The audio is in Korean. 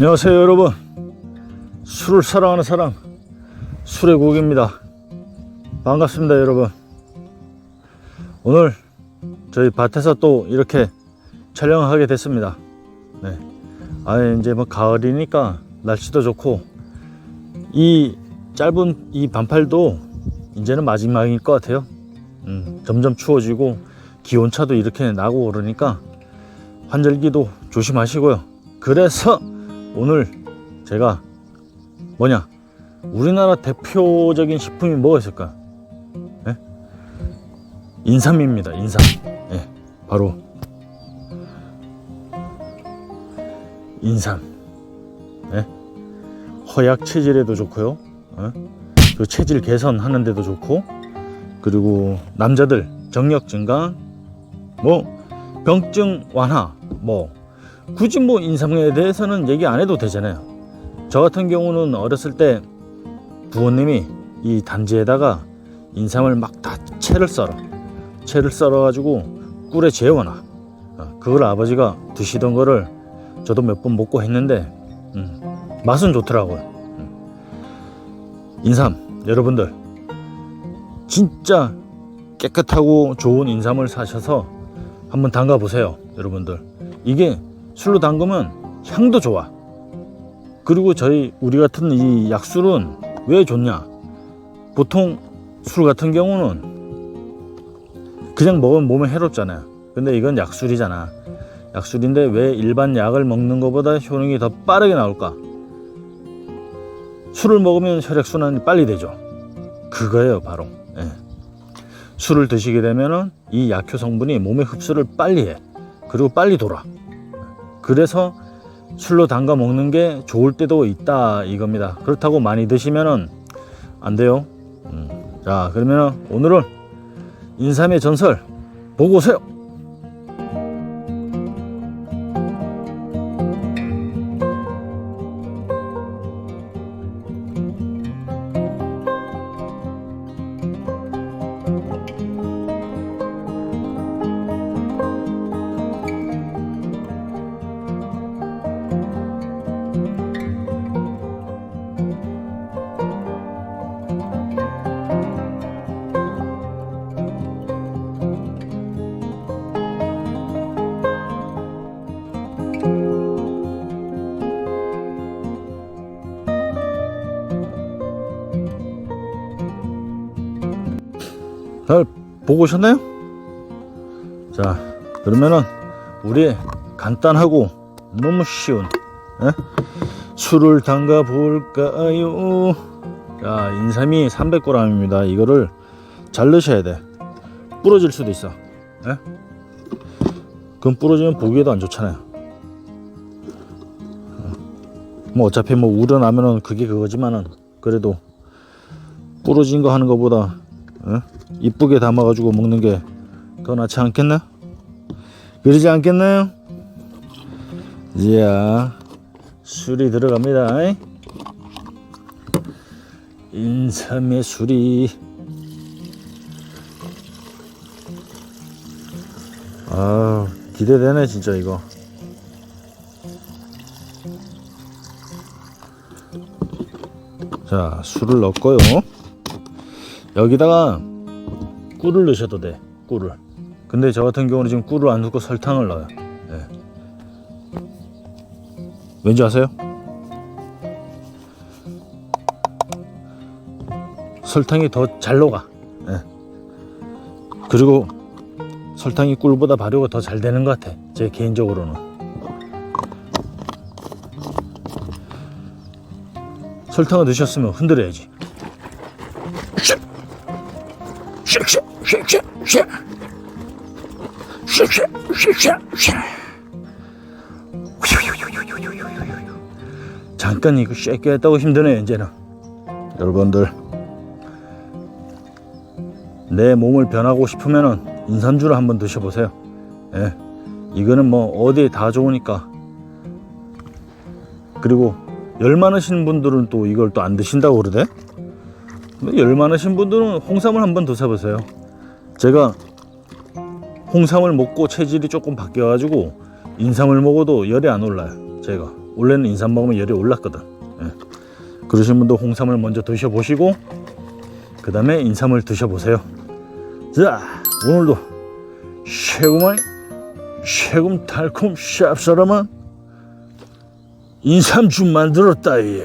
안녕하세요 여러분. 술을 사랑하는 사람 술의 곡입니다. 반갑습니다 여러분. 오늘 저희 밭에서 또 이렇게 촬영하게 됐습니다. 네. 아 이제 뭐 가을이니까 날씨도 좋고 이 짧은 이 반팔도 이제는 마지막일 것 같아요. 음, 점점 추워지고 기온차도 이렇게 나고 그러니까 환절기도 조심하시고요. 그래서 오늘 제가 뭐냐 우리나라 대표적인 식품이 뭐가 있을까? 예? 인삼입니다. 인삼. 예, 바로 인삼. 예? 허약 체질에도 좋고요. 어? 그 체질 개선하는 데도 좋고 그리고 남자들 정력 증강 뭐 병증 완화 뭐 굳이 뭐 인삼에 대해서는 얘기 안 해도 되잖아요. 저 같은 경우는 어렸을 때 부모님이 이 단지에다가 인삼을 막 다 채를 썰어 채를 썰어 가지고 꿀에 재워놔 어, 그걸 아버지가 드시던 거를 저도 몇 번 먹고 했는데 음, 맛은 좋더라고요 음. 인삼 여러분들 진짜 깨끗하고 좋은 인삼을 사셔서 한번 담가 보세요 여러분들 이게 술로 담그면 향도 좋아 그리고 저희 우리 같은 이 약술은 왜 좋냐? 보통 술 같은 경우는 그냥 먹으면 몸에 해롭잖아요. 근데 이건 약술이잖아. 약술인데 왜 일반 약을 먹는 것보다 효능이 더 빠르게 나올까? 술을 먹으면 혈액 순환이 빨리 되죠. 그거예요, 바로. 예. 술을 드시게 되면은 이 약효 성분이 몸에 흡수를 빨리 해. 그리고 빨리 돌아. 그래서 술로 담가 먹는 게 좋을 때도 있다 이겁니다. 그렇다고 많이 드시면은 안 돼요. 음. 자 그러면 오늘은 인삼의 전설 보고 오세요. 잘 보고 오셨나요? 자 그러면은 우리 간단하고 너무 쉬운 에? 술을 담가 볼까요? 자 인삼이 300g입니다. 이거를 잘 넣으셔야 돼. 부러질 수도 있어. 에? 그럼 부러지면 보기에도 안 좋잖아요. 뭐 어차피 뭐 우러나면은 그게 그거지만은 그래도 부러진 거 하는 것보다 어? 이쁘게 담아가지고 먹는 게 더 낫지 않겠나? 그러지 않겠나요? 이야 술이 들어갑니다. 이. 인삼의 술이 아 기대되네 진짜 이거 자 술을 넣고요 여기다가 꿀을 넣으셔도 돼 꿀을 근데 저 같은 경우는 지금 꿀을 안 넣고 설탕을 넣어요 왠지 아세요? 설탕이 더 잘 녹아 예. 그리고 설탕이 꿀보다 발효가 더 잘 되는 것 같아 제 개인적으로는. 설탕을 넣으셨으면 흔들어야지 잠깐 이거 쉐게 했다고 힘드네 이제는 여러분들 내 몸을 변하고 싶으면은 인삼주를 한번 드셔보세요 예, 이거는 뭐 어디에 다 좋으니까 그리고 열 많으신 분들은 또 이걸 또 안 드신다고 그러대 열 많으신 분들은 홍삼을 한번 드셔보세요. 제가 홍삼을 먹고 체질이 조금 바뀌어 가지고 인삼을 먹어도 열이 안 올라요. 제가 원래는 인삼 먹으면 열이 올랐거든. 예. 그러신 분도 홍삼을 먼저 드셔보시고 그 다음에 인삼을 드셔보세요. 자 오늘도 새콤한 새콤 달콤 쌉싸름한 인삼죽 만들었다 예.